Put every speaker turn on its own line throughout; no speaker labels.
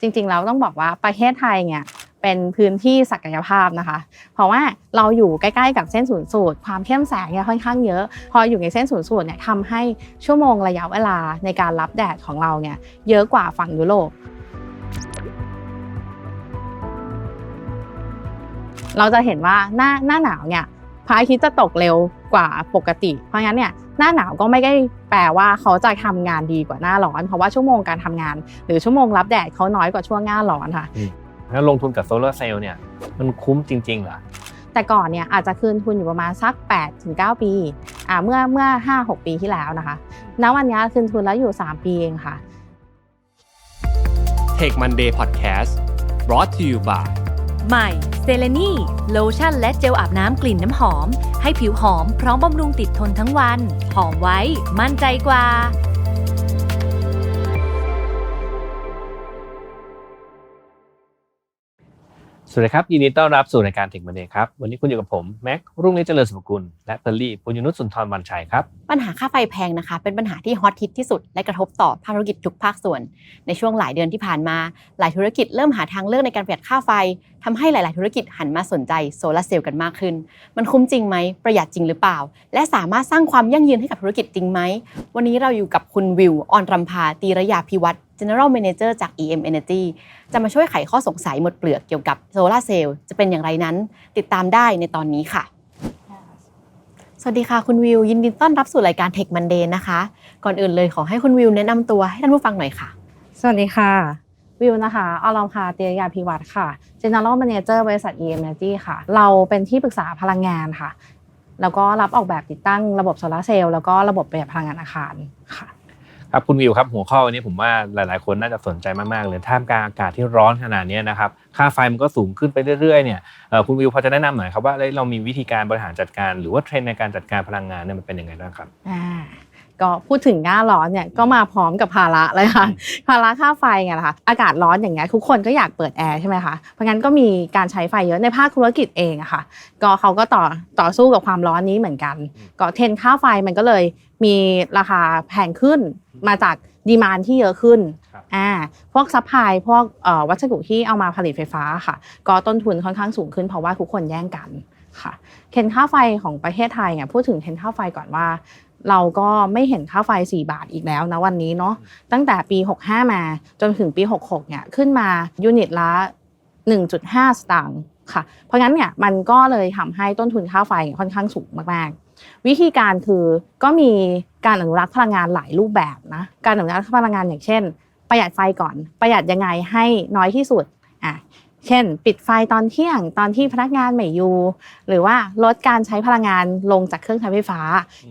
จริงๆแล้วต้องบอกว่าประเทศไทยเนี่ยเป็นพื้นที่ศักยภาพนะคะ เพราะว่าเราอยู่ใกล้ๆกับเส้นศูนย์สูตร ความเข้มแสงเนี่ยค่อนข้างเยอะ พออยู่ในเส้นศูนย์สูตรเนี่ยทำให้ชั่วโมงระยะเวลาในการรับแดดของเราเนี่ยเยอะกว่าฝั่งยุโรปเราจะเห็นว่าหน้าหน้าหนาวเนี่ย พระอาทิตย์จะตกเร็วกว่าปกติ เพราะงั้นเนี่ยหน้าหนาวก็ไม่ได้แปลว่าเขาจะทำงานดีกว่าหน้าร้อน เพราะว่าชั่วโมงการทำงาน หรือชั่วโมงรับแดดเขาน้อยกว่าช่วงหน้าร้อนค่ะ
แล้วลงทุนกับโซลาร์เซลล์เนี่ยมันคุ้มจริงๆเหรอ
แต่ก่อนเนี่ยอาจจะคืนทุนอยู่ประมาณสัก8ถึง9ปีอ่าเมื่อเมื่อ 5-6 ปีที่แล้วนะคะณวันนี้คืนทุนแล้วอยู่ 3 ปีเองค่ะ
Take Monday Podcast brought to you by
ใหม่เซเลนีโลชั่นและเจลอาบน้ำกลิ่นน้ำหอม ให้ผิวหอมพร้อมบำรุงติดทนทั้งวัน หอมไว้ มั่นใจกว่า
วัสดีครับ ยินดีต้อนรับสู่รายการ Tech Monday ครับ วันนี้คุณอยู่กับผม แม็กรุ่งฤทธิ์เจริญสุภกุล และเตอรี่ปุญญนุชสุนทรวันชัยครับ
ปัญหาค่าไฟแพงนะคะ เป็นปัญหาที่ฮอตฮิตที่สุด และกระทบต่อภาคธุรกิจทุกภาคส่วน ในช่วงหลายเดือนที่ผ่านมา หลายธุรกิจเริ่มหาทางเลือกในการประหยัดค่าไฟทำให้หลาย ๆ ธุรกิจหันมาสนใจโซลาเซลล์กันมากขึ้น มันคุ้มจริงไหมประหยัดจริงหรือเปล่า และสามารถสร้างความยั่งยืนให้กับธุรกิจจริงไหมวันนี้เราอยู่กับคุณวิวออนรำพาตีระยาพิวัตร General Manager จาก EM Energy จะมาช่วยไขข้อสงสัยหมดเปลือกเกี่ยวกับโซลาเซลล์จะเป็นอย่างไรนั้น ติดตามได้ในตอนนี้ค่ะ สวัสดีค่ะคุณวิว ยินดีต้อนรับสู่รายการ Tech Monday นะคะ ก่อนอื่นเลยขอให้คุณวิวแนะนำตัวให้ท่านผู้ฟังหน่อยค่ะ
สวัสดีค่ะ วิวนะคะอลอมคาเตียยาพิวัตรค่ะ General Manager บริษัท EM Energy ค่ะ เราเป็นที่ปรึกษาพลังงานค่ะ แล้วก็รับออกแบบติดตั้งระบบโซลาเซลล์แล้วก็ระบบประหยัดพลังงานอาคารค่ะ
ครับคุณวิวครับหัวข้อวันนี้ผมว่าหลาย ๆ คนน่าจะสนใจมาก ๆ เลยท่ามกลางอากาศที่ร้อนขนาดนี้นะครับค่าไฟมันก็สูงขึ้นไปเรื่อย ๆ เนี่ยคุณวิวพอจะแนะนำหน่อยครับว่าเรามีวิธีการบริหารจัดการ หรือว่าเทรนในการจัดการพลังงานเนี่ยมันเป็นยังไงบ้างครับ
อ่า ก็พูดถึงหน้าร้อนเนี่ยก็มาพร้อมกับภาระเลยค่ะภาระค่าไฟไงล่ะคะอากาศร้อนอย่างเงี้ยทุกคนก็อยากเปิดแอร์ใช่ไหมคะเพราะงั้นก็มีการใช้ไฟเยอะในภาคธุรกิจเองอะค่ะ ก็เขาก็ต่อต่อสู้กับความร้อนนี้เหมือนกัน ก็เทรนด์ค่าไฟมันก็เลยมีราคาแพงขึ้นมาจากดีมานที่เยอะขึ้น
ครับ
อ่าพวกซัพพลายพวกเอ่อวัสดุที่เอามาผลิตไฟฟ้าค่ะ ก็ต้นทุนค่อนข้างสูงขึ้นเพราะว่าทุกคนแย่งกันค่ะเทรนด์ค่าไฟของประเทศไทยเนี่ยพูดถึงเทรนด์ค่าไฟก่อนว่า เราก็ไม่เห็นค่าไฟ 4 บาทอีกแล้วนะวันนี้เนาะตั้งแต่ปี 65 มาจนถึงปี 66 เนี่ยขึ้นมายูนิตละ 1.5 สตางค์ค่ะ เพราะงั้นเนี่ยมันก็เลยทำให้ต้นทุนค่าไฟค่อนข้างสูงมากๆ วิธีการคือก็มีการอนุรักษ์พลังงานหลายรูปแบบนะการอนุรักษ์พลังงานอย่างเช่น ประหยัดไฟก่อนประหยัดยังไงให้น้อยที่สุดอะ เช่น ปิดไฟตอนเที่ยงตอนที่พนักงานไม่อยู่หรือว่าลดการใช้พลังงานลงจากเครื่องใช้ไฟฟ้า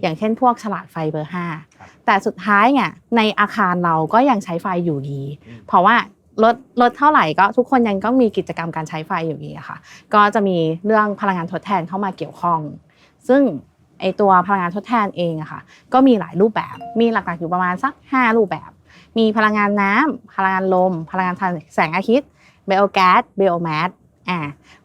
อย่างเช่น พวกฉลาดไฟเบอร์
ครับ
5แต่สุดท้ายเนี่ยในอาคารเราก็ยังใช้ไฟอยู่ดี เพราะว่าลดลดเท่าไหร่ก็ทุกคนยังต้องมีกิจกรรมการใช้ไฟอยู่ดีอะค่ะ ก็จะมีเรื่องพลังงานทดแทนเข้ามาเกี่ยวข้อง ซึ่งไอตัวพลังงานทดแทนเองอะค่ะ ก็มีหลายรูปแบบ มีหลักๆอยู่ประมาณสัก 5 รูปแบบ มีพลังงานน้ำพลังงานลม พลังงานทางแสงอาทิตย์ ไบโอแก๊สไบโอแมสอ่า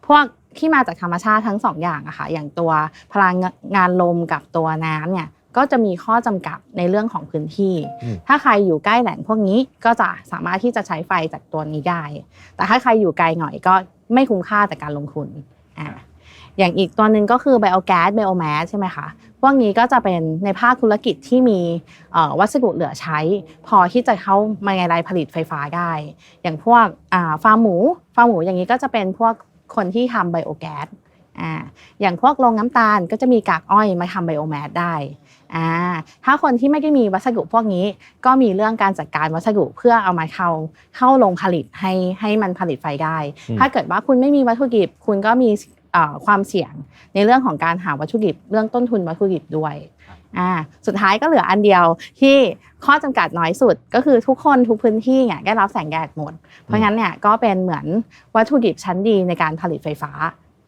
พวกที่มาจากธรรมชาติทั้งสองอย่างอะค่ะอย่างตัวพลังงานลมกับตัวน้ำเนี่ยก็จะมีข้อจำกัดในเรื่องของพื้นที่
อืม
ถ้าใครอยู่ใกล้แหล่งพวกนี้ก็จะสามารถที่จะใช้ไฟจากตัวนี้ได้ แต่ถ้าใครอยู่ไกลหน่อยก็ไม่คุ้มค่าแต่การลงทุนอ่า อย่างอีกตัวหนึ่งก็คือไบโอแก๊สไบโอแมสใช่ไหมคะ พวกนี้ก็จะเป็นในภาคธุรกิจที่มีเอ่อวัสดุเหลือใช้ พอที่จะเข้ามาในรายผลิตไฟฟ้าได้ อย่างพวกอ่าฟาร์มหมูฟาร์มหมูอย่างนี้ก็จะเป็นพวกคนที่ทำไบโอแก๊สอ่าอย่างพวกโรงน้ำตาลก็จะมีกากอ้อยมาทำไบโอแมสได้อ่าถ้าคนที่ไม่ได้มีวัสดุพวกนี้ ก็มีเรื่องการจัดการวัสดุเพื่อเอามาเข้าเข้าโรงผลิตให้ให้มันผลิตไฟได้
อืม
ถ้าเกิดว่าคุณไม่มีวัตถุดิบ คุณก็มีเอ่อ ความเสี่ยงในเรื่องของการหาวัตถุดิบ เรื่องต้นทุนวัตถุดิบด้วยอ่าสุดท้ายก็เหลืออันเดียวที่ข้อจำกัดน้อยสุดก็คือทุกคนทุกพื้นที่เนี่ยได้รับแสงแดดหมด เพราะงั้นเนี่ยก็เป็นเหมือนวัตถุดิบชั้นดีในการผลิตไฟฟ้า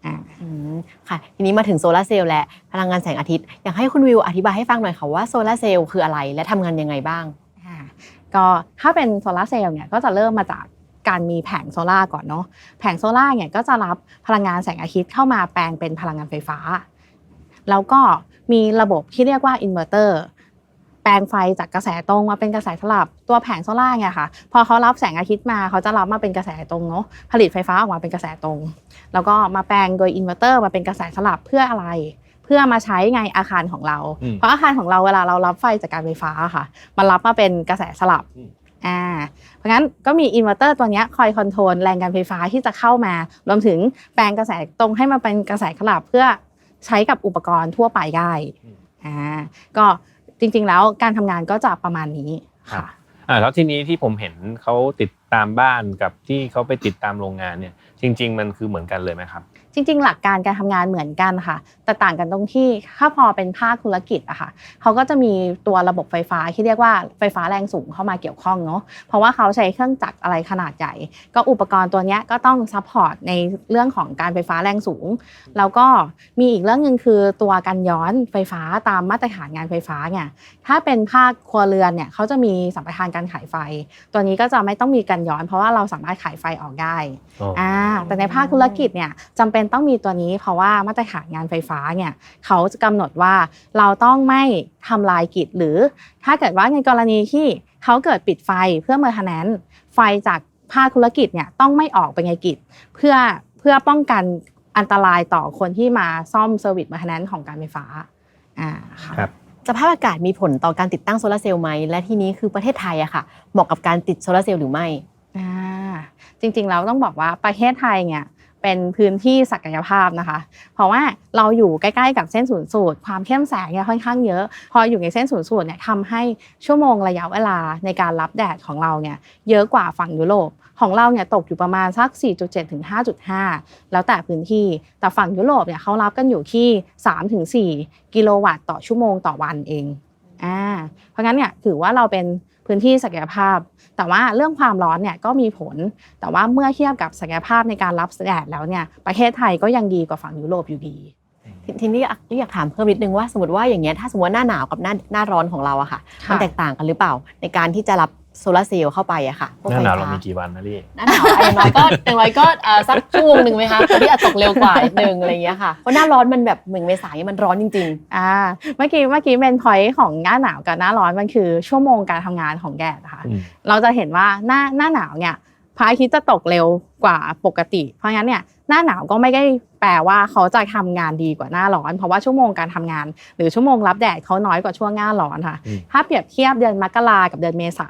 อ่า
อืมค่ะทีนี้มาถึงโซลาร์เซลล์และพลังงานแสงอาทิตย์อยากให้คุณวิวอธิบายให้ฟังหน่อยค่ะว่าโซลาร์เซลล์คืออะไรและทำงานยังไงบ้าง
อ่าก็ถ้าเป็นโซลาร์เซลล์เนี่ยก็จะเริ่มมาจาก การมีแผงโซลาร์ก่อนเนาะแผงโซลาร์เนี่ยก็จะรับพลังงานแสงอาทิตย์เข้ามาแปลงเป็นพลังงานไฟฟ้า แล้วก็มีระบบที่เรียกว่าอินเวอร์เตอร์แปลงไฟจากกระแสตรงมาเป็นกระแสสลับตัวแผงโซล่าร์เนี่ยค่ะ พอเขารับแสงอาทิตย์มาเขาจะรับมาเป็นกระแสตรงเนาะผลิตไฟฟ้าออกมาเป็นกระแสตรง แล้วก็มาแปลงโดยอินเวอร์เตอร์มาเป็นกระแสสลับเพื่ออะไร เพื่อมาใช้ไงอาคารของเรา
อืม
เพราะอาคารของเราเวลาเรารับไฟจากการไฟฟ้าค่ะ มันรับมาเป็นกระแสสลับ
อืม
อ่าเพราะงั้นก็มีอินเวอร์เตอร์ตัวเนี้ยคอยคอนโทรลแรงการไฟฟ้าที่จะเข้ามา รวมถึงแปลงกระแสตรงให้มาเป็นกระแสสลับเพื่อใช้กับอุปกรณ์ทั่วไปได้อ่าก็จริงๆแล้วการทำงานก็จะประมาณนี้ค่ะ
อ่าแล้วทีนี้ที่ผมเห็นเขาติด ตามบ้านกับที่เขาไปติดตามโรงงานเนี่ยจริง ๆ มันคือเหมือนกันเลยไหมครับ
จริง ๆ หลักการการทำงานเหมือนกันค่ะ แต่ต่างกันตรงที่ถ้าพอเป็นภาคธุรกิจอะค่ะเขาก็จะมีตัวระบบไฟฟ้าที่เรียกว่าไฟฟ้าแรงสูงเข้ามาเกี่ยวข้องเนาะเพราะว่าเขาใช้เครื่องจักรอะไรขนาดใหญ่ก็อุปกรณ์ตัวนี้ก็ต้องซัพพอร์ตในเรื่องของการไฟฟ้าแรงสูง แล้วก็มีอีกเรื่องหนึ่งคือตัวกันย้อนไฟฟ้าตามมาตรฐานงานไฟฟ้าเนี่ยถ้าเป็นภาคครัวเรือนเนี่ยเขาจะมีสัมปทานการขายไฟ ตัวนี้ก็จะไม่ต้องมีกันย้อน เพราะว่าเราสามารถขายไฟออกได้
อ๋ออ่
อ่าแต่ในภาคธุรกิจเนี่ยจำเป็นต้องมีตัวนี้ เพราะว่ามาตรฐานงานไฟฟ้าเนี่ยเขาจะกำหนดว่าเราต้องไม่ทำลายกิจหรือ ถ้าเกิดว่าในกรณีที่เขาเกิดปิดไฟเพื่อเมอร์ทนนไฟจากภาคธุรกิจเนี่ยต้องไม่ออกไปในกิจ เพื่อเพื่อป้องกันอันตรายต่อคนที่มาซ่อมเซอร์วิสเมอร์ทนนของการไฟฟ้าอ่าค่ะ
ครับ
สภาพอากาศมีผลต่อการติดตั้งโซลาร์เซลล์ไหม และทีนี้คือประเทศไทยอะค่ะ เหมาะกับการติดโซลาร์เซลล์หรือไม่
อ่าจริงๆเราต้องบอกว่าประเทศไทยเนี่ยเป็นพื้นที่ศักยภาพนะคะ เพราะว่าเราอยู่ใกล้ๆกับเส้นศูนย์สูตร ความเข้มแสงเนี่ยค่อนข้างเยอะ พออยู่ในเส้นศูนย์สูตรเนี่ยทำให้ชั่วโมงระยะเวลาในการรับแดดของเราเนี่ยเยอะกว่าฝั่งยุโรป ของเราเนี่ยตกอยู่ประมาณสัก 4.7 ถึง 5.5 แล้วแต่พื้นที่ แต่ฝั่งยุโรปเนี่ยเขารับกันอยู่ที่ 3 ถึง 4 กิโลวัตต์ต่อชั่วโมงต่อวันเอง อ่า เพราะงั้นเนี่ยถือว่าเราเป็น พื้นที่ศักยภาพ แต่ว่าเรื่องความร้อนเนี่ยก็มีผล แต่ว่าเมื่อเทียบกับศักยภาพในการรับแดดแล้วเนี่ยประเทศไทยก็ยังดีกว่าฝั่งยุโรปอยู่ดี
ทีนี้อยากถามเพิ่มนิดนึงว่าสมมติว่าอย่างเงี้ยถ้าสมมติว่าหน้าหนาวกับหน้าหน้าร้อนของเราอะ
ค่ะ
มันแตกต่างกันหรือเปล่า ในการที่จะรับ โซลาร์เซลล์เข้าไปอะค่ะพวก
หน้า
ไฟ
หนาว
ฟ้า
เรามีกี่วันนะพี่
หน้าหนาวอะอย่างน้อยก็อย่างน้อยก็เอ่อสักชั่วโมงหนึ่งไหมคะคนที่อาจตกเร็วกว่านิดนึงอะไรอย่างเงี้ยค่ะเพราะหน้าร้อนมันแบบเหมือนเมษายนมันร้อนจริง
อ่าเมื่อกี้เมื่อกี้เป็นพอยต์ของหน้าหนาวกับหน้าร้อนมันคือชั่วโมงการทำงานของแดดนะคะ
อืม
เราจะเห็นว่าหน้าหน้าหนาวเนี่ยพระอาทิตย์จะตกเร็วกว่าปกติ เพราะงั้นเนี่ยหน้าหนาวก็ไม่ได้แปลว่าเขาจะทำงานดีกว่าหน้าร้อน เพราะว่าชั่วโมงการทำงาน หรือชั่วโมงรับแดดเขาน้อยกว่าช่วงหน้าร้อนค่ะ
อืม
ถ้าเปรียบเทียบเดือนมกรากับเดือนเมษา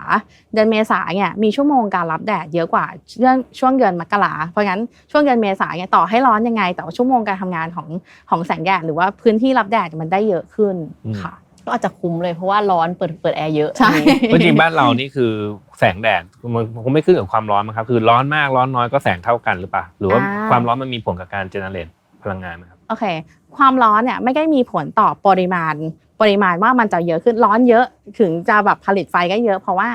เดือนเมษาเนี่ยมีชั่วโมงการรับแดดเยอะกว่าเรื่องช่วงเดือนมกราเพราะงั้นช่วงเดือนเมษาเนี่ยต่อให้ร้อนยังไง แต่ว่าชั่วโมงการทำงานของของแสงแดดหรือว่าพื้นที่รับแดดมันได้เยอะขึ้นค่ะ
ๆ ก็อาจจะคุ้มเลยเพราะว่าร้อนเปิดเปิดแอร์เยอะ
ใช่
อันนี้
เพราะจริงบ้านเรานี่คือแสงแดดมันคงไม่ขึ้นกับความร้อนมั้งครับคือร้อนมากร้อนน้อยก็แสงเท่ากันหรือเปล่าหรือว่า
อ่า
ความร้อนมันมีผลกับการเจเนเรตพลังงานไหมครับ
โอเค ความร้อนเนี่ยไม่ได้มีผลต่อปริมาณ ปริมาณว่ามันจะเยอะขึ้นร้อนเยอะถึงจะแบบผลิตไฟก็เยอะ เพราะว่า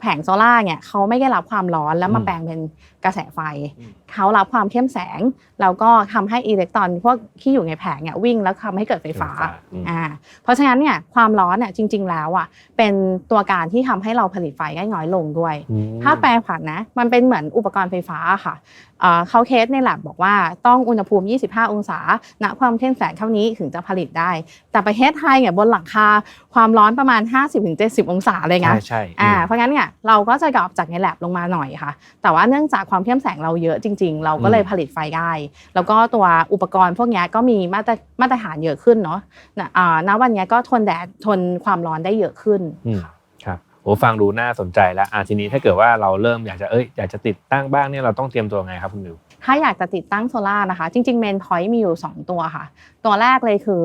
แผงโซล่าร์เนี่ยเขาไม่ได้รับความร้อนแล้วมา
อืม
แปลงเป็นกระแสไฟ
อืม
เขารับความเข้มแสง แล้วก็ทำให้อิเล็กตรอนพวกที่อยู่ในแผงเนี่ยวิ่งแล้วทำให้เกิดไฟฟ้า
อืม
อ่าเพราะฉะนั้นเนี่ยความร้อนเนี่ยจริง ๆ แล้วอะเป็นตัวการที่ทำให้เราผลิตไฟได้น้อยลงด้วย
อืม
ถ้าแปลผันนะมันเป็นเหมือนอุปกรณ์ไฟฟ้าค่ะเอ่อเขาเคสใน lab บอกว่าต้องอุณหภูมิ 25 องศา ณ ความเข้มแสงเท่านี้ถึงจะผลิตได้ แต่ประเทศไทยเนี่ยบนหลังคาความร้อนประมาณ 50-70 องศาเลยนะ
ใช่ใช่
อ่า
อืม
เพราะงั้นเนี่ยเราก็จะดรอปจากใน lab ลงมาหน่อยค่ะ แต่ว่าเนื่องจากความเข้มแสงเราเยอะจริง ๆ เราก็เลย
อืม
ผลิตไฟได้ แล้วก็ตัวอุปกรณ์พวกเนี้ยก็มีมาตรมาตรฐานเยอะขึ้นเนาะนะอ่าณวันเนี้ยก็ทนแดดทนความร้อนได้เยอะขึ้น
อืมครับโอ้ฟังดูน่าสนใจแล้วอะทีนี้ถ้าเกิดว่าเราเริ่มอยากจะเอ้ยอยากจะติดตั้งบ้างเนี่ยเราต้องเตรียมตัวไงครับคุณมิว
ถ้าอยากจะติดตั้งโซล่าร์นะคะ จริงๆเมนพอยต์มีอยู่ 2 ตัวค่ะ ตัวแรกเลยคือ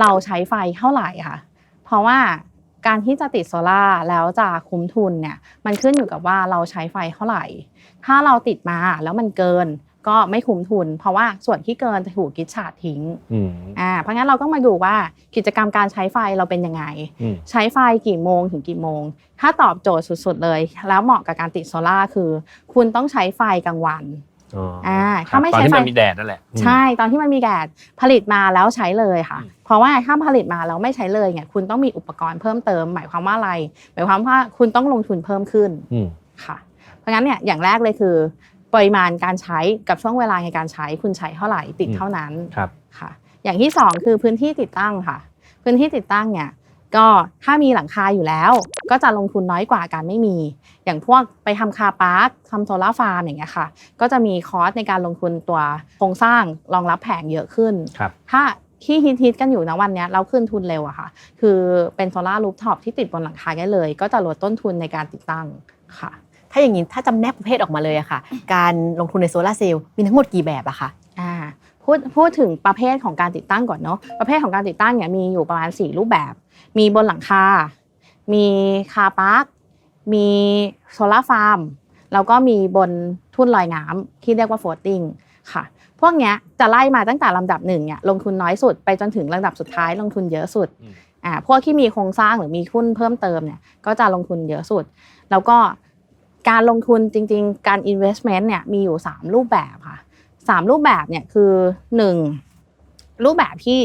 เราใช้ไฟเท่าไหร่ค่ะ เพราะว่า การที่จะติดโซล่าร์แล้วจะคุ้มทุนเนี่ยมันขึ้นอยู่กับว่าเราใช้ไฟเท่าไหร่ ถ้าเราติดมาแล้วมันเกินก็ไม่คุ้มทุน เพราะว่าส่วนที่เกินจะถูกกิจฉาดทิ้ง
อืม
อ่าเพราะงั้นเราก็มาดูว่ากิจกรรมการใช้ไฟเราเป็นยังไง
อืม
ใช้ไฟกี่โมงถึงกี่โมง ถ้าตอบโจทย์สุดๆเลย แล้วเหมาะกับการติดโซล่าร์คือ คุณต้องใช้ไฟกลางวัน
อ๋อ
อ่า
ครั
ถ้า
บ
ไม่
ตอน
ใช้
ที่
ไฟ
มันมีแดดนั่นแหละอืม
ใช่ตอนที่มันมีแดดผลิตมาแล้วใช้เลยค่ะ
อืม
เพราะว่าถ้าผลิตมาแล้วไม่ใช้เลยเนี่ยคุณต้องมีอุปกรณ์เพิ่มเติม หมายความว่าอะไร หมายความว่าคุณต้องลงทุนเพิ่มขึ้น
อืม
ค่ะ เพราะงั้นเนี่ยอย่างแรกเลยคือปริมาณการใช้กับช่วงเวลาในการใช้คุณใช้เท่าไหร่ติด
อืม
เท่านั้น
ครับ
ค่ะ อย่างที่สองคือพื้นที่ติดตั้งค่ะ พื้นที่ติดตั้งเนี่ย ก็ถ้ามีหลังคาอยู่แล้ว ก็จะลงทุนน้อยกว่าการไม่มี อย่างพวกไปทำคาร์พาร์คทำโซลาร์ฟาร์มอย่างเงี้ยค่ะ ก็จะมีคอสในการลงทุนตัวโครงสร้างรองรับแผงเยอะขึ้น
ครับ
ถ้าที่ฮิตๆกันอยู่นะวันเนี้ยเราขึ้นทุนเร็วอะค่ะ คือเป็นโซลาร์รูฟท็อปที่ติดบนหลังคาได้เลย ก็จะลดต้นทุนในการติดตั้งค่ะ
ถ้าอย่างนี้ถ้าจำแนกประเภทออกมาเลยอะค่ะ การลงทุนในโซลาร์เซลล์มีทั้งหมดกี่แบบอะคะ
อ่า พูดพูดถึงประเภทของการติดตั้งก่อนเนาะประเภทของการติดตั้งเนี่ยมีอยู่ประมาณ 4 รูปแบบ มีบนหลังคา มีคาร์พาร์คมีโซลาร์ฟาร์มแล้วก็มีบนทุ่นลอยน้ำที่เรียกว่าโฟลติ้งค่ะ พวกเนี้ยจะไล่มาตั้งแต่ลำดับหนึ่งเนี่ยลงทุนน้อยสุดไปจนถึงลำดับสุดท้ายลงทุนเยอะสุด
อืม
อ่าพวกที่มีโครงสร้างหรือมีทุนเพิ่มเติมเนี่ยก็จะลงทุนเยอะสุด แล้วก็การลงทุนจริง ๆ การ investment เนี่ยมีอยู่ 3 รูปแบบค่ะ สามรูปแบบเนี่ยคือหนึ่งรูปแบบที่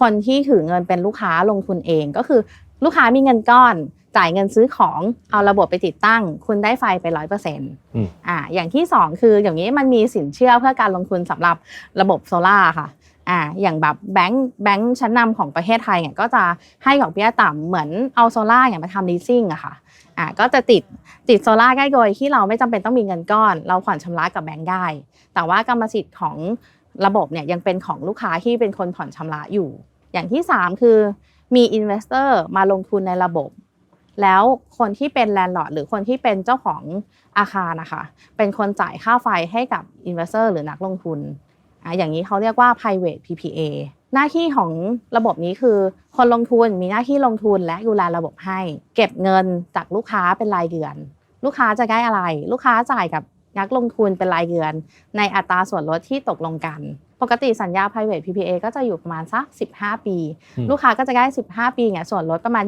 คนที่ถือเงินเป็นลูกค้าลงทุนเองก็คือลูกค้ามีเงินก้อนจ่ายเงินซื้อของเอาระบบไปติดตั้ง คุณได้ไฟไปร้อยเปอร์เซ็นต์
อืม
อ่าอย่างที่สองคืออย่างนี้มันมีสินเชื่อเพื่อการลงทุนสำหรับระบบโซล่าร์ค่ะ อ่าอย่างแบบแบงค์แบงค์ชั้นนำของประเทศไทยเนี่ยก็จะให้ดอกเบี้ยต่ำเหมือนเอาโซล่าอย่างมาทำ leasing อะค่ะอ่าก็จะติดติดโซล่าได้โดยที่เราไม่จำเป็นต้องมีเงินก้อน เราผ่อนชำระกับแบงค์ได้ แต่ว่ากรรมสิทธิ์ของระบบเนี่ยยังเป็นของลูกค้าที่เป็นคนผ่อนชำระอยู่ อย่างที่สามคือมีอินเวสเตอร์มาลงทุนในระบบ แล้วคนที่เป็นแลนด์ลอร์ดหรือคนที่เป็นเจ้าของอาคารนะคะ เป็นคนจ่ายค่าไฟให้กับอินเวสเตอร์หรือนักลงทุน อะอย่างนี้เขาเรียกว่า private PPA หน้าที่ของระบบนี้คือ คนลงทุนมีหน้าที่ลงทุนและดูแลระบบให้ เก็บเงินจากลูกค้าเป็นรายเดือน ลูกค้าจะได้อะไร ลูกค้าจ่ายกับนักลงทุนเป็นรายเดือน ในอัตราส่วนลดที่ตกลงกัน ปกติสัญญา private PPA ก็จะอยู่ประมาณสัก 15 ปี
อืม
ลูกค้าก็จะได้ 15 ปีเนี่ยส่วนลดประมาณ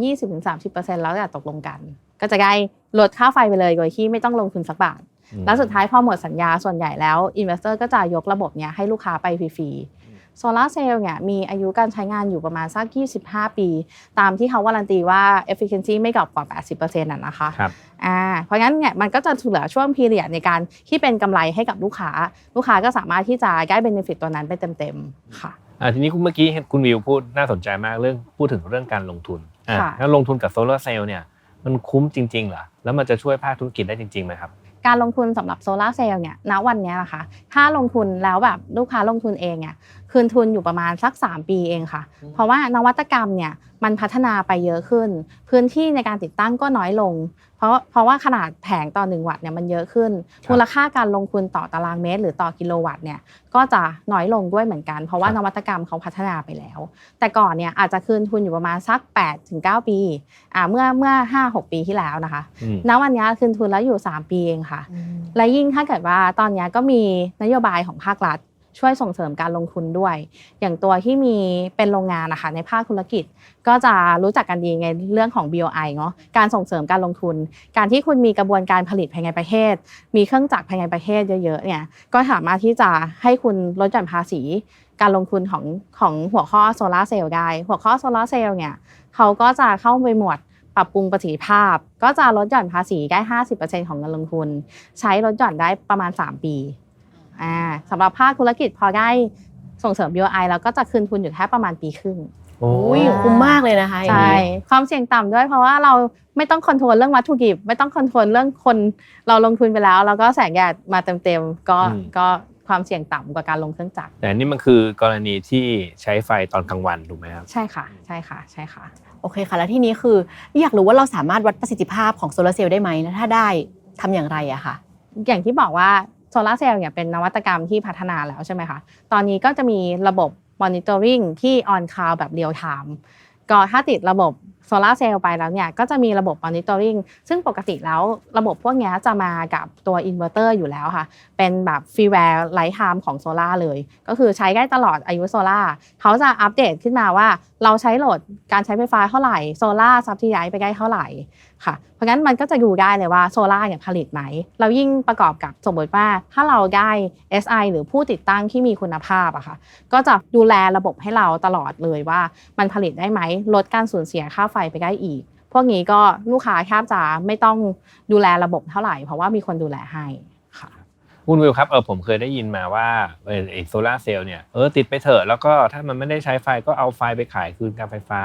20-30%แล้วแต่ตกลงกัน ก็จะได้ลดค่าไฟไปเลยโดยที่ไม่ต้องลงทุนสักบาท
อืม
แล้วสุดท้ายพอหมดสัญญาส่วนใหญ่แล้วอินเวสเตอร์ก็จะยกระบบเนี้ยให้ลูกค้าไปฟรีๆโซลาร์เซลล์เนี่ยมีอายุการใช้งานอยู่ประมาณสัก 25 ปี ตามที่เขาการันตีว่า efficiency ไม่เกับกว่า 80%น่ะนะคะ
ครับ
อ่าเพราะงั้นเนี่ยมันก็จะเหลือช่วงพีเรียดในการที่เป็นกำไรให้กับลูกค้า ลูกค้าก็สามารถที่จะได้เบนฟิตตัวนั้นไปเต็มๆค่ะ
อ่าทีนี้คุณเมื่อกี้เห็นคุณวิวพูดน่าสนใจมากเรื่องพูดถึงเรื่องการลงทุนอ่า
ค่ะ
ถ้าลงทุนกับโซลาร์เซลล์เนี่ยมันคุ้มจริงๆเหรอแล้วมันจะช่วยภาคธุรกิจได้จริงๆไหมครับ
การลงทุนสำหรับโซลาร์เซลล์เนี่ยณวันนี้นะคะถ้าลงทุนแล้วแบบลูกค้าลงทุนเองเนี่ย คืนทุนอยู่ประมาณสัก 3 ปีเองค่ะ
อืม
เพราะว่านวัตกรรมเนี่ยมันพัฒนาไปเยอะขึ้น พื้นที่ในการติดตั้งก็น้อยลง เพราะเพราะว่าขนาดแผงต่อ 1 วัตต์เนี่ยมันเยอะขึ้น มูลค่าการลงทุนต่อตารางเมตร หรือต่อกิโลวัตต์เนี่ยก็จะน้อยลงด้วยเหมือนกัน เพราะว่า
ครับ
นวัตกรรมเขาพัฒนาไปแล้ว แต่ก่อนเนี่ยอาจจะคืนทุนอยู่ประมาณสัก8-9ปีอ่าเมื่อเมื่อ 5-6 ปีที่แล้วนะคะ
อืม
ณวันนี้คืนทุนแล้วอยู่ 3 ปีเองค่ะ และยิ่งถ้าเกิดว่าตอนนี้ก็มีนโยบายของภาครัฐ ช่วยส่งเสริมการลงทุนด้วย อย่างตัวที่มีเป็นโรงงานนะคะในภาคธุรกิจ ก็จะรู้จักกันดีในเรื่องของ BOI เนาะการส่งเสริมการลงทุน การที่คุณมีกระบวนการผลิตภายในประเทศ มีเครื่องจักรภายในประเทศเยอะๆเนี่ยก็สามารถที่จะให้คุณลดหย่อนภาษี การลงทุนของของหัวข้อโซลาเซลล์ได้หัวข้อโซลาเซลล์เนี่ยเขาก็จะเข้าไปหมวดปรับปรุงประสิทธิภาพ ก็จะลดหย่อนภาษีได้ 50%ของเงินลงทุน ใช้ลดหย่อนได้ประมาณ 3 ปี อ่าสำหรับภาคธุรกิจพอได้ส่งเสริม BOI แล้วก็จะคืนทุนอยู่แค่ประมาณปีครึ่ง
โอ้
อุ้ยคุ้มมากเลยนะคะอย่าง
ใช่
นี้
ความเสี่ยงต่ำด้วยเพราะว่าเราไม่ต้องคอนโทรลเรื่องวัตถุดิบ ไม่ต้องคอนโทรลเรื่องคนเราลงทุนไปแล้ว แล้วก็แสงแดดมาเต็มๆก็ก็ความเสี่ยงต่ำกว่าการลงเครื่องจักร
แต่นี่มันคือกรณีที่ใช้ไฟตอนกลางวันถูกไหมครับ
ใช่ค่ะ ใช่ค่ะ ใช่ค่ะ
โอเคค่ะ แล้วที่นี้คืออยากรู้ว่าเราสามารถวัดประสิทธิภาพของโซลาร์เซลล์ได้ไหม และถ้าได้ทำอย่างไรอะค่ะ
อย่างที่บอกว่า โซลาร์เซลล์เนี่ยเป็นนวัตกรรมที่พัฒนาแล้วใช่ไหมคะ ตอนนี้ก็จะมีระบบ monitoring ที่ on cloud แบบ real time ก็ถ้าติดระบบโซลาร์เซลล์ไปแล้วเนี่ยก็จะมีระบบ monitoring ซึ่งปกติแล้วระบบพวกนี้จะมากับตัวอินเวอร์เตอร์อยู่แล้วค่ะ เป็นแบบฟรีแวร์ไลท์ไทม์ของโซลาร์เลย ก็คือใช้ได้ตลอดอายุโซลาร์เขาจะอัปเดตขึ้นมาว่าเราใช้โหลดการใช้ไฟฟ้าเท่าไหร่โซลาร์ซับซิไดไปได้เท่าไหร่ ค่ะ เพราะงั้นมันก็จะดูได้เลยว่าโซลาเนี่ยผลิตไหม เรายิ่งประกอบกับสมมติว่าถ้าเราได้ SI หรือผู้ติดตั้งที่มีคุณภาพอะค่ะ ก็จะดูแลระบบให้เราตลอดเลยว่ามันผลิตได้ไหม ลดการสูญเสียค่าไฟไปได้อีก พวกนี้ก็ลูกค้าแทบจะไม่ต้องดูแลระบบเท่าไหร่ เพราะว่ามีคนดูแลให้ค่ะ
คุณวิวครับเออผมเคยได้ยินมาว่าเออไอโซลาเซลล์เนี่ยเออติดไปเถอะแล้วก็ถ้ามันไม่ได้ใช้ไฟก็เอาไฟไปขายคืนการไฟฟ้า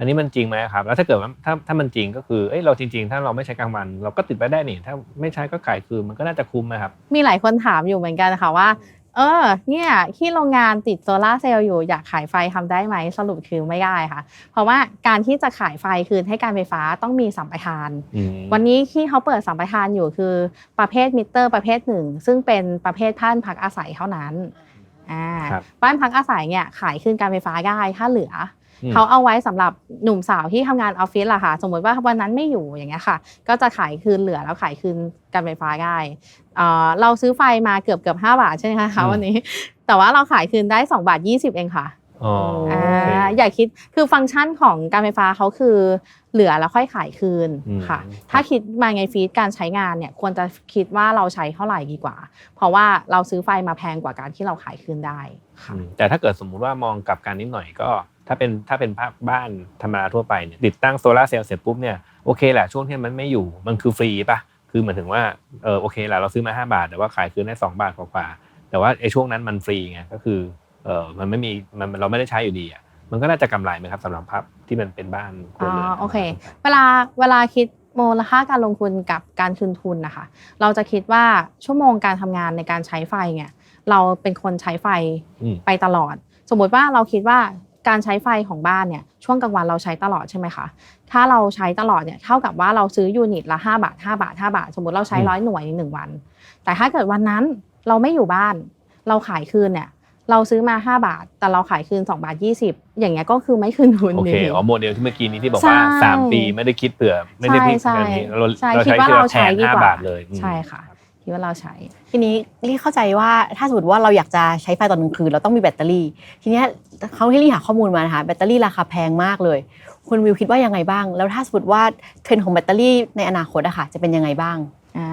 อันนี้มันจริงไหมครับ แล้วถ้าเกิดว่าถ้าถ้ามันจริงก็คือเอ้ยเราจริงๆ ถ้าเราไม่ใช้กลางวัน เราก็ติดไปได้นี่ถ้าไม่ใช้ก็ขายคืนมันก็น่าจะคุ้มนะครับ
มีหลายคนถามอยู่เหมือนกันค่ะว่า เออ เนี่ยที่โรงงานติดโซลาร์เซลล์อยู่อยากขายไฟทำได้ไหมสรุปคือไม่ได้ค่ะ เพราะว่าการที่จะขายไฟคืนให้การไฟฟ้าต้องมีสัมปทาน
อืม
วันนี้ที่เขาเปิดสัมปทานอยู่คือประเภทมิเตอร์ประเภทหนึ่ง ซึ่งเป็นประเภทบ้านพักอาศัยเท่านั้น อ่า
ครับ
บ้านพักอาศัยเนี่ยขายคืนการไฟฟ้าได้ถ้าเหลืออ
ม
เขาเอาไว้สำหรับหนุ่มสาวที่ทำงานออฟฟิศล่ะค่ะ สมมติว่าวันนั้นไม่อยู่อย่างเงี้ยค่ะ ก็จะขายคืนเหลือแล้วขายคืนการไฟฟ้าได้เอ่อเราซื้อไฟมาเกือบเกือบห้าบาทใช่ไหมคะวันนี้ แต่ว่าเราขายคืนได้2บาท20เองค่ะ
อ๋อโอ
อ่า
เค
อย่าคิดคือฟังก์ชันของการไฟฟ้าเขาคือเหลือแล้วค่อยขายคืน
อืม
ค่ะ
ครับ
ถ้าคิดมาไงฟีดการใช้งานเนี่ยควรจะคิดว่าเราใช้เท่าไหร่ดีกว่า เพราะว่าเราซื้อไฟมาแพงกว่าการที่เราขายคืนได้ค่ะ
อืมแต่ถ้าเกิดสมมุติว่ามองกลับกันนิดหน่อยก็ ถ้าเป็นถ้าเป็นภาคบ้านธรรมดาทั่วไปเนี่ยติดตั้งโซลาร์เซลล์เสร็จปุ๊บเนี่ยโอเคแหละช่วงที่มันไม่อยู่มันคือฟรีป่ะคือหมายถึงว่าเออโอเคแหละเราซื้อมา 5 บาท แต่ว่าขายคืนได้ 2 บาทกว่าๆแต่ว่าไอ้ช่วงนั้นมันฟรีไงก็คือ เออมันไม่มีมันเราไม่ได้ใช้อยู่ดีอะมันก็น่าจะกำไรไหมครับสำหรับภาพที่มันเป็นบ้านครัว
อ๋อ
เรือน
โอเค เวลาเวลาคิดมูลค่าการลงทุนกับการคืนทุนนะคะ เราจะคิดว่าชั่วโมงการทำงานในการใช้ไฟเนี่ยเราเป็นคนใช้ไฟ
อืม
ไปตลอด สมมุติว่าเราคิดว่าการใช้ไฟของบ้านเนี่ยช่วงกลางวันเราใช้ตลอดใช่ไหมคะถ้าเราใช้ตลอดเนี่ยเท่ากับว่าเราซื้อยูนิตละ5บาท5บาท5บาท สมมติเราใช้
อืม
ร้อยหน่วยในหนึ่งวัน แต่ถ้าเกิดวันนั้นเราไม่อยู่บ้าน เราขายคืนเนี่ย เราซื้อมา 5 บาท แต่เราขายคืน 2 บาท 20 อย่างเงี้ยก็คือไม่คืนทุน
โอเค
ดี
อ๋อโมเดลที่เมื่อกี้นี้ที่บอก
ใช่
ว่าสามปีไม่ได้คิดเผื่อไม่ได้พิจารณานี้เรา
ใช่
เรา
คิด
ใช้
ว่า
คือ
เรา
แท
ใช้
น
ดี
ห้าก
ว่า
บาทเลยอืม
ใช่ค่ะคิดว่าเราใช้
ทีนี้ลี่เข้าใจว่าถ้าสมมติว่าเราอยากจะใช้ไฟตอนกลางคืนเราต้องมีแบตเตอรี่ ทีเนี้ยเขาที่ลี่หาข้อมูลมานะคะแบตเตอรี่ราคาแพงมากเลย คุณวิวคิดว่ายังไงบ้าง แล้วถ้าสมมติว่าเทรนด์ของแบตเตอรี่ในอนาคตอะค่ะจะเป็นยังไงบ้าง
อ่า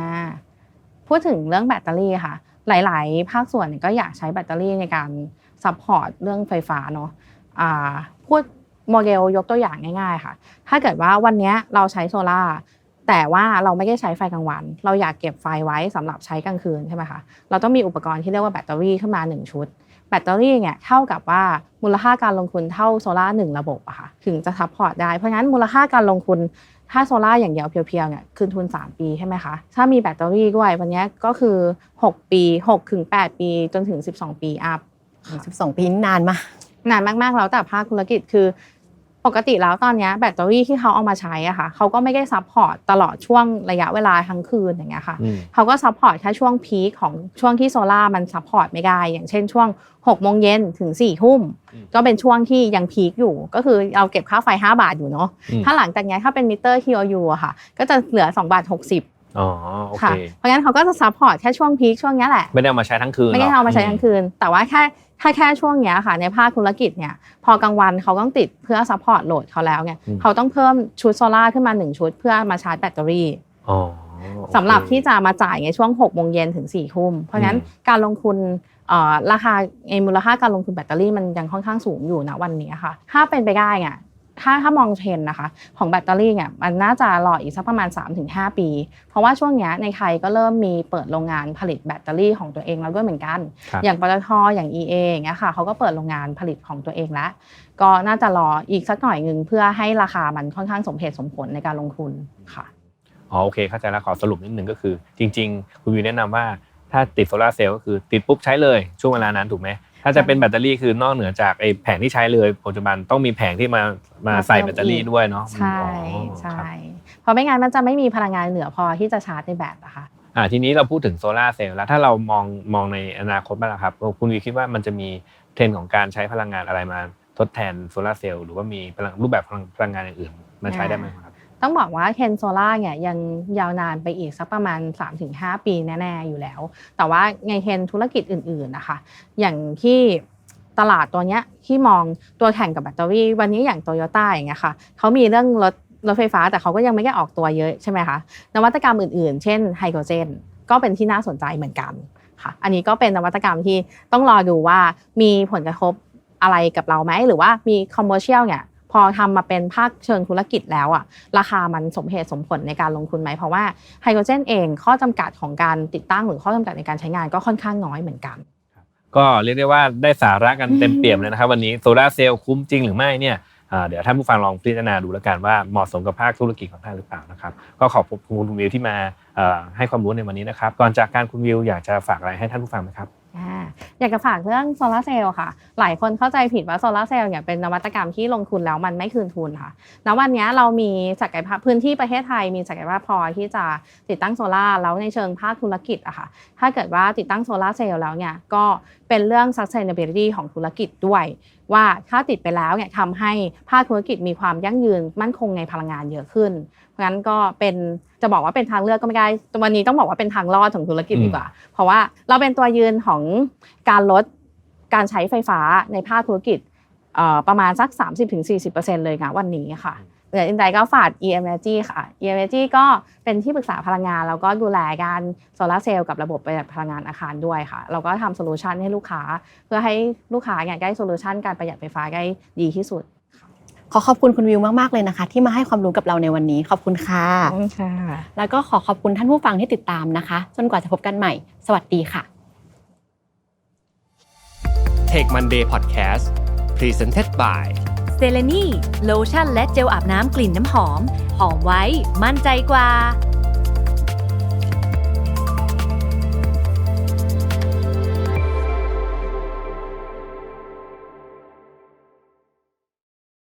พูดถึงเรื่องแบตเตอรี่ค่ะ หลาย ๆ ภาคส่วนเนี่ยก็อยากใช้แบตเตอรี่ในการซัพพอร์ตเรื่องไฟฟ้าเนาะพูดโมเดลยกตัวอย่างง่าย ๆ ค่ะ ถ้าเกิดว่าวันนี้เราใช้โซลา่าแต่ว่าเราไม่ได้ใช้ไฟกลางวัน เราอยากเก็บไฟไว้สำหรับใช้กลางคืนใช่ไหมคะ เราต้องมีอุปกรณ์ที่เรียกว่าแบตเตอรี่ขึ้นมา 1 ชุด แบตเตอรี่เนี่ยเท่ากับว่ามูลค่าการลงทุนเท่าโซลาร์หนึ่งระบบอะค่ะถึงจะซัพพอร์ตได้ เพราะงั้นมูลค่าการลงทุนถ้าโซล่าร์อย่างเดียวเพียวๆเนี่ยคืนทุน 3 ปีใช่ไหมคะถ้ามีแบตเตอรี่ด้วยวันเนี้ยก็คือ 6 ปี6ถึง8ปีจนถึง 12 ปีอัพ
12 ปีนี่นานมาก
นานมากๆแล้วแต่ภาคธุรกิจคือ ปกติแล้วตอนเนี้ยแบตเตอรี่ที่เขาเอามาใช้อะค่ะเขาก็ไม่ได้ซัพพอร์ตตลอดช่วงระยะเวลาทั้งคืนอย่างเงี้ยค่ะ
อืม
เขาก็ซัพพอร์ตแค่ช่วงพีคของช่วงที่โซล่าร์มันซัพพอร์ตไม่ได้อย่างเช่นช่วง6โมงเย็นถึง4ทุ่ม
อืม
ก็เป็นช่วงที่ยังพีคอยู่ ก็คือเราเก็บค่าไฟ 5 บาทอยู่เนาะ
อืม
ถ้าหลังจากเนี้ยถ้าเป็นมิเตอร์ TOU อะค่ะ ก็จะเหลือ2บาท60
อ๋อโอเค
ค่ะเพราะงั้นเขาก็จะซัพพอร์ตแค่ช่วงพีคช่วงเนี้ยแหละ
ไม่ได้เอามาใช้ทั้งคืน
ไม่ได้
หรก
เอามาใช้กลางคืน แต่ว่าแค่ ถ้าแค่ช่วงเนี้ยค่ะในภาคธุรกิจเนี่ยพอกลางวันเขาต้องติดเพื่อซัพพอร์ตโหลดเขาแล้วเนี่ยเขาต้องเพิ่มชุดโซล่าร์ขึ้นมา 1 ชุดเพื่อมาชาร์จแบตเตอรี่
อ๋อโอเค
สำหรับที่จะมาจ่ายในช่วง6โมงเย็นถึง4ทุ่มเพราะงั้น
อืม
การลงทุนเอ่อราคาเองมูลค่าการลงทุนแบตเตอรี่มันยังค่อนข้างสูงอยู่นะวันนี้ค่ะ ถ้าเป็นไปได้เนี่ย ถ้าถ้ามองเทรนด์นะคะ ของแบตเตอรี่เนี่ยมันน่าจะรออีกสักประมาณ 3-5 ปี เพราะว่าช่วงเนี้ยในไทยก็เริ่มมีเปิดโรงงานผลิตแบตเตอรี่ของตัวเองแล้วด้วยเหมือนกัน
ครับ
อย่างปตทอย่าง EA อย่างเงี้ยค่ะเขาก็เปิดโรงงานผลิตของตัวเองแล้วก็น่าจะรออีกสักหน่อยหนึ่งเพื่อให้ราคามันค่อนข้างสมเหตุสมผลในการลงทุนค่ะ
อ๋อโอเคเข้าใจแล้วขอสรุปนิดนึงก็คือ จริง ๆ คุณวิวแนะนำว่าถ้าติดโซลาร์เซลล์ก็คือติดปุ๊บใช้เลยช่วงเวลานั้นถูกไหม ถ้าจะเป็นแบตเตอรี่คือนอกเหนือจากไอ้แผงที่ใช้เลยปัจจุบันต้องมีแผงที่มามาใส่แบตเตอรี่ด้วยเนาะ
ใช่
อ๋อ
ใช่
ครับ
เพราะไม่งั้นมันจะไม่มีพลังงานเหลือพอที่จะชาร์จในแบตนะคะ
อ่าทีนี้เราพูดถึงโซลาร์เซลล์แล้วถ้าเรามองมองในอนาคตบ้างล่ะครับคุณวิวคิดว่ามันจะมีเทรนด์ของการใช้พลังงานอะไรมาทดแทนโซลาร์เซลล์หรือว่ามีพลังรูปแบบพลังพลังงานอื่นๆมาใช้ได้ไหมครับ
ต้องบอกว่าเทนโซล่าเนี่ยยังยาวนานไปอีกสักประมาณ 3-5 ปีแน่ๆอยู่แล้ว แต่ว่าในเทนธุรกิจอื่นๆนะคะ อย่างที่ตลาดตัวเนี้ยที่มองตัวแข่งกับแบตเตอรี่ วันนี้อย่างโตโยต้าอย่างเงี้ยค่ะเขามีเรื่องรถรถไฟฟ้าแต่เขาก็ยังไม่ได้ออกตัวเยอะใช่ไหมคะนวัตกรรมอื่นๆ เช่นไฮโดรเจนก็เป็นที่น่าสนใจเหมือนกันค่ะ อันนี้ก็เป็นนวัตกรรมที่ต้องรอดูว่ามีผลกระทบอะไรกับเราไหมหรือว่ามีคอมเมอร์เชียลเนี่ย พอทำมาเป็นภาคเชิงธุรกิจแล้วอะราคามันสมเหตุสมผลในการลงทุนไหมเพราะว่าไฮโดรเจนเองข้อจำกัดของการติดตั้งหรือข้อจำกัดในการใช้งานก็ค่อนข้างน้อยเหมือนกัน
ก็เรียกได้ว่าได้สาระกันเต็มเปี่ยมเลยนะครับ วันนี้โซลาร์เซลล์คุ้มจริงหรือไม่เนี่ยเดี๋ยวท่านผู้ฟังลองพิจารณาดูแล้วกันว่าเหมาะสมกับภาคธุรกิจของท่านหรือเปล่านะครับก็ขอบคุณคุณวิวที่มาให้ความรู้ในวันนี้นะครับก่อนจากการคุณวิวอยากจะฝากอะไรให้ท่านผู้ฟังไหมครับ
อยากจะฝากเรื่องโซลาร์เซลล์ค่ะ หลายคนเข้าใจผิดว่าโซลาร์เซลล์เนี่ยเป็นนวัตกรรมที่ลงทุนแล้วมันไม่คืนทุนค่ะ ณ วันนี้เรามีศักยภาพพื้นที่ประเทศไทย มีศักยภาพพอที่จะติดตั้งโซลาแล้วในเชิงภาคธุรกิจอะค่ะ ถ้าเกิดว่าติดตั้งโซลาร์เซลล์แล้วเนี่ยก็เป็นเรื่อง sustainability ของธุรกิจด้วย ว่าถ้าติดไปแล้วเนี่ยทำให้ภาคธุรกิจมีความยั่งยืนมั่นคงในพลังงานเยอะขึ้น เพราะฉะนั้นก็เป็น จะบอกว่าเป็นทางเลือกก็ไม่ได้วันนี้ต้องบอกว่าเป็นทางรอดของธุรกิจ
อืม
ดีกว่า เพราะว่าเราเป็นตัวยืนของการลดการใช้ไฟฟ้าในภาคธุรกิจเอ่อประมาณสัก 30-40%เลยค่ะวันนี้ค่ะเดี๋ยวอินไดก็ฝาก EMG ค่ะ EMG ก็เป็นที่ปรึกษาพลังงาน แล้วก็ดูแลการโซลาร์เซลล์กับระบบประหยัดพลังงานอาคารด้วยค่ะ เราก็ทำโซลูชันให้ลูกค้า เพื่อให้ลูกค้าเนี่ยได้โซลูชันการประหยัดไฟฟ้าได้ดีที่สุด
ขอขอบคุณคุณวิวมาก ๆ เลยนะคะ ที่มาให้ความรู้กับเราในวันนี้ ขอบคุณค่ะ
ขอบคุณค่ะ
แล้วก็ขอขอบคุณท่านผู้ฟังที่ติดตามนะคะ จนกว่าจะพบกันใหม่ สวัสดีค่ะ
Take Monday Podcast Presented by
เซเลนีโลชั่นและเจลอาบน้ำกลิ่นน้ำหอม หอมไว้ มั่นใจกว่า